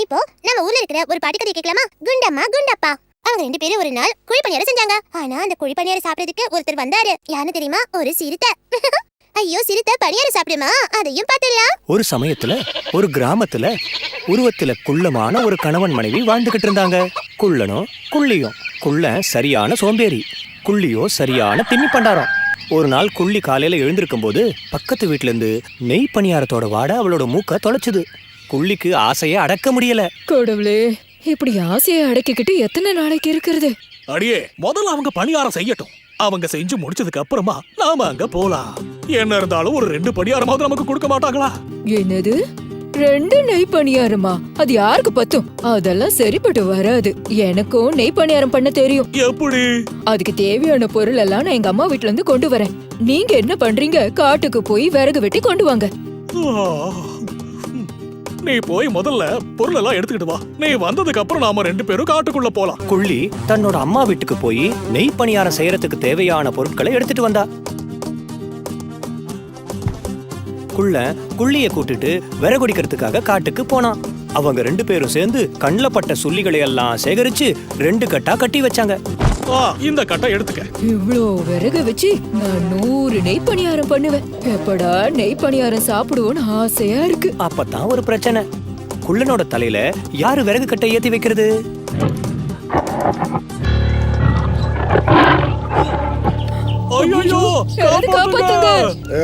இப்போ நம்ம ஊர்ல இருக்கிற ஒரு பாட்டு கதை கேட்கலாமா? குண்டம்மா குண்டப்பா. அவங்க ரெண்டு பேரும் ஒரு நாள் குழி பணியாரம் செஞ்சாங்க. ஆனா அந்த குழி பணியாரம் சாப்பிடறதுக்கு ஒருத்தர் வந்தாரு. யாரு தெரியுமா? ஒரு சிறுத்தை. ஐயோ சிறுத்தை பணியாரம் சாப்பிடுமா? அதையும் பாத்துடலாம் ஒரு சமயத்துல ஒரு கிராமத்துல உருவத்துல குள்ளமான ஒரு கணவன் மனைவி வாழ்ந்துகிட்டு இருந்தாங்க. குள்ளனும் குள்ளியும் குள்ள சரியான சோம்பேறி. குள்ளியோ சரியான திண்ணி பண்டாரம். ஒரு நாள் குள்ளி காலையில எழுந்திருக்கும் போது பக்கத்து வீட்டுல இருந்து நெய் பணியாரத்தோட வாடை அவளோட மூக்க தொலைச்சுது. குள்ளிக்கு ஆசையை அடக்க முடியல. கடவுளே இப்படி ஆசையை அடக்கிக்கிட்டு எத்தனை நாளைக்கு இருக்கிறது? அடியே முதல்ல அவங்க பணியாரம் செய்யட்டும். அவங்க செஞ்சு முடிச்சதுக்கு அப்புறமா நாம அங்க போலாம். என்ன இருந்தாலும் ஒரு ரெண்டு பணியாரமாவது நமக்கு கொடுக்க மாட்டாங்களா? என்னது? ரெண்டு நெய் பணியாரமா? அது யாருக்கு பத்தும்? அதெல்லாம் சரிப்பட்டு வராது. எனக்கும் நெய் பணியாரம் பண்ண தெரியும். எப்படி? அதுக்கு தேவையான பொருள் எல்லாம் நான் எங்க அம்மா வீட்ல இருந்து கொண்டு வரேன். நீங்க என்ன பண்றீங்க? காட்டுக்கு போய் விறகு வெட்டி கொண்டு வாங்க. நீ போய் முதல்ல பொருள் எல்லாம் எடுத்துக்கிட்டு வா. நீ வந்ததுக்கு அப்புறம் நாம ரெண்டு பேரும் காட்டுக்குள்ள போலாம். குள்ளி தன்னோட அம்மா வீட்டுக்கு போய் நெய் பணியாரம் செய்யறதுக்கு தேவையான பொருட்களை எடுத்துட்டு வந்தா. குள்ள குள்ளிய கூட்டிட்டு விறகுடிக்கிறதுக்காக காட்டுக்கு போனான் அவங்க ரெண்டு பேரும் சேர்ந்து கண்ணில் பட்ட சுள்ளிகளை எல்லாம் சேகரிச்சு ரெண்டு கட்டா கட்டி வச்சாங்க. இந்த கட்டை எடுத்துக்க. இவ்ளோ விறகு வச்சு நான் நூறு நெய் பணியாரம் பண்ணுவேன். எப்படா நெய் பணியாரம் சாப்பிடுவோன்னு ஆசையா இருக்கு. அப்பதான் ஒரு பிரச்சனை. குள்ளனோட தலையில யாரு விறகு கட்டை ஏத்தி வைக்கிறது? ஐயோ யாராவது காப்பாத்துங்க.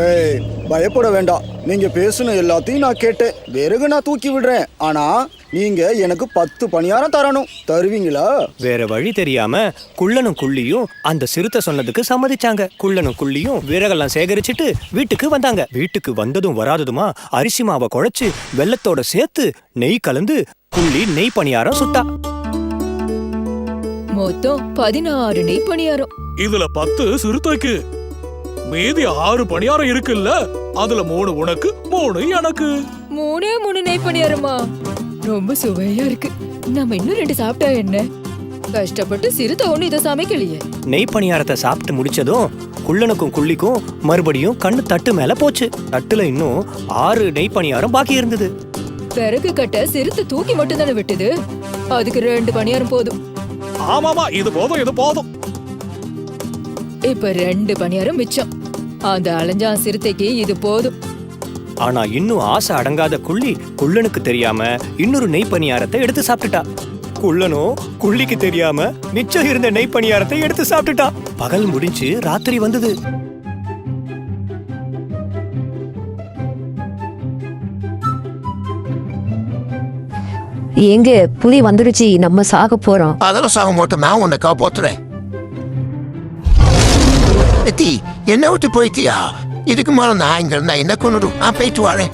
ஏய் பயப்பட வேண்டாம். நீங்க பேசுன எல்லாத்தையும் நான் கேட்டேன். விறகு நான் தூக்கி விடுறேன். ஆனா நீங்க எனக்கு பத்து பணியாரம் தரணும். தருவீங்களா? வேற வழி தெரியாம குள்ளனும் குள்ளியும் அந்த சிறுத்தை சொன்னதுக்கு சம்மதிச்சாங்க. குள்ளனும் குள்ளியும் விறகெல்லாம் சேகரிச்சுட்டு வீட்டுக்கு வந்தாங்க. வீட்டுக்கு வந்ததும் வராததுமா அரிசி மாவை குழைச்சு வெள்ளத்தோட சேர்த்து நெய் கலந்து குள்ளி நெய் பணியாரம் சுட்டா. மொத்தம் பதினாறு நெய் பணியாரம். இதுல பத்து சிறுத்தைக்கு. மீதி ஆறு பணியாரம் இருக்குல்ல? அதுல மூணு உனக்கு மூணு எனக்கு. மூணே மூணு நெய் பணியாரமா ரொம்ப சுவையா இருக்கு. நம்ம இன்னும் ரெண்டு சாப்பிட்டா என்ன? கஷ்டப்பட்டு சிறுத்தை ஒண்ணு இதை சமைக்கலையே. நெய் பணியாரத்தை சாப்பிட்டு முடிச்சதும் குள்ளனுக்கும் குள்ளிக்கும் மறுபடியும் கண்ணு தட்டு மேல போச்சு. தட்டுல இன்னும் ஆறு நெய் பணியாரம் பாக்கி இருந்தது. விறகு கட்ட சிறுத்தை தூக்கி மட்டும் தானே விட்டுது? அதுக்கு ரெண்டு பணியாரம் போதும். ஆமாமா இது போதும் இது போதும். இப்ப ரெண்டு பணியாரம் மிச்சம். அந்த அலைஞ்சான் சிறுத்தைக்கு இது போதும். ஆனா இன்னும் ஆசை அடங்காத குள்ளி குள்ளனுக்கு தெரியாம இன்னொரு நெய் பணியாரத்தை எடுத்து சாப்பிட்டுட்டா. குள்ளனும் குள்ளிக்கு தெரியாம மிச்சம் இருந்த நெய் பணியாரத்தை எடுத்து சாப்பிட்டுட்டா. பகல் முடிஞ்சு ராத்திரி வந்தது. எங்க புலி வந்துடுச்சு நம்ம சாக போறோம். அதெல்லாம் சாக மாட்டோம் நான் உன்னை காப்பாத்துறேன். எத்தி என்ன விட்டு போயிட்டியா இதுக்கு மேல நான் இங்க இருந்தா என்ன கொண்டுடும் நான் போயிட்டு வரேன்